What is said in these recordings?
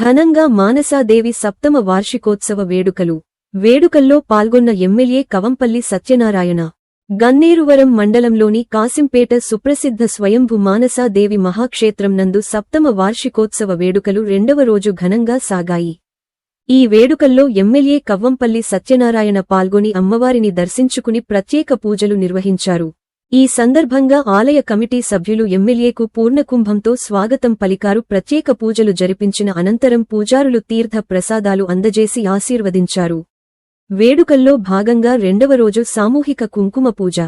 ఘనంగా మానసాదేవి సప్తమ వార్షికోత్సవ వేడుకలు. వేడుకల్లో పాల్గొన్న ఎమ్మెల్యే కవంపల్లి సత్యనారాయణ. గన్నేరువరం మండలంలోని కాసింపేట సుప్రసిద్ధ స్వయంభు మానసాదేవి మహాక్షేత్రం నందు సప్తమ వార్షికోత్సవ వేడుకలు రెండవ రోజు ఘనంగా సాగాయి. ఈ వేడుకల్లో ఎమ్మెల్యే కవ్వంపల్లి సత్యనారాయణ పాల్గొని అమ్మవారిని దర్శించుకుని ప్రత్యేక పూజలు నిర్వహించారు. ఈ సందర్భంగా ఆలయ కమిటీ సభ్యులు ఎమ్మెల్యేకు పూర్ణకుంభంతో స్వాగతం పలికారు. ప్రత్యేక పూజలు జరిపించిన అనంతరం పూజారులు తీర్థ ప్రసాదాలు అందజేసి ఆశీర్వదించారు. వేడుకల్లో భాగంగా రెండవ రోజు సామూహిక కుంకుమ పూజ.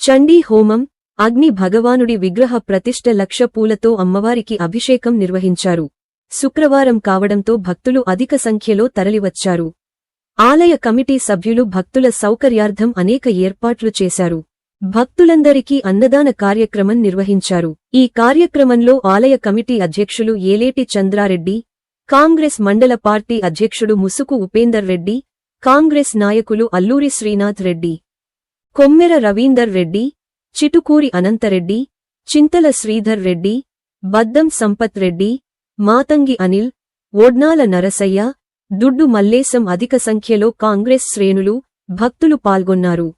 చండీ హోమం అగ్ని భగవానుడి విగ్రహ ప్రతిష్ఠ లక్ష పూలతో అమ్మవారికి అభిషేకం నిర్వహించారు. శుక్రవారం కావడంతో భక్తులు అధిక సంఖ్యలో తరలివచ్చారు. ఆలయ కమిటీ సభ్యులు భక్తుల సౌకర్యార్థం అనేక ఏర్పాట్లు చేశారు. భక్తులందరికీ అన్నదాన కార్యక్రమం నిర్వహించారు. ఈ కార్యక్రమంలో ఆలయ కమిటీ అధ్యక్షులు ఏలేటి చంద్రారెడ్డి కాంగ్రెస్ మండల పార్టీ అధ్యక్షుడు ముసుకు ఉపేందర్ రెడ్డి కాంగ్రెస్ నాయకులు అల్లూరి శ్రీనాథ్ రెడ్డి కొమ్మెర రవీందర్ రెడ్డి చిటుకూరి అనంతరెడ్డి చింతల శ్రీధర్ రెడ్డి బద్దం సంపత్ రెడ్డి మాతంగి అనిల్ ఓడ్నాల నరసయ్య దుడ్డు మల్లేశం అధిక సంఖ్యలో కాంగ్రెస్ శ్రేణులు భక్తులు పాల్గొన్నారు.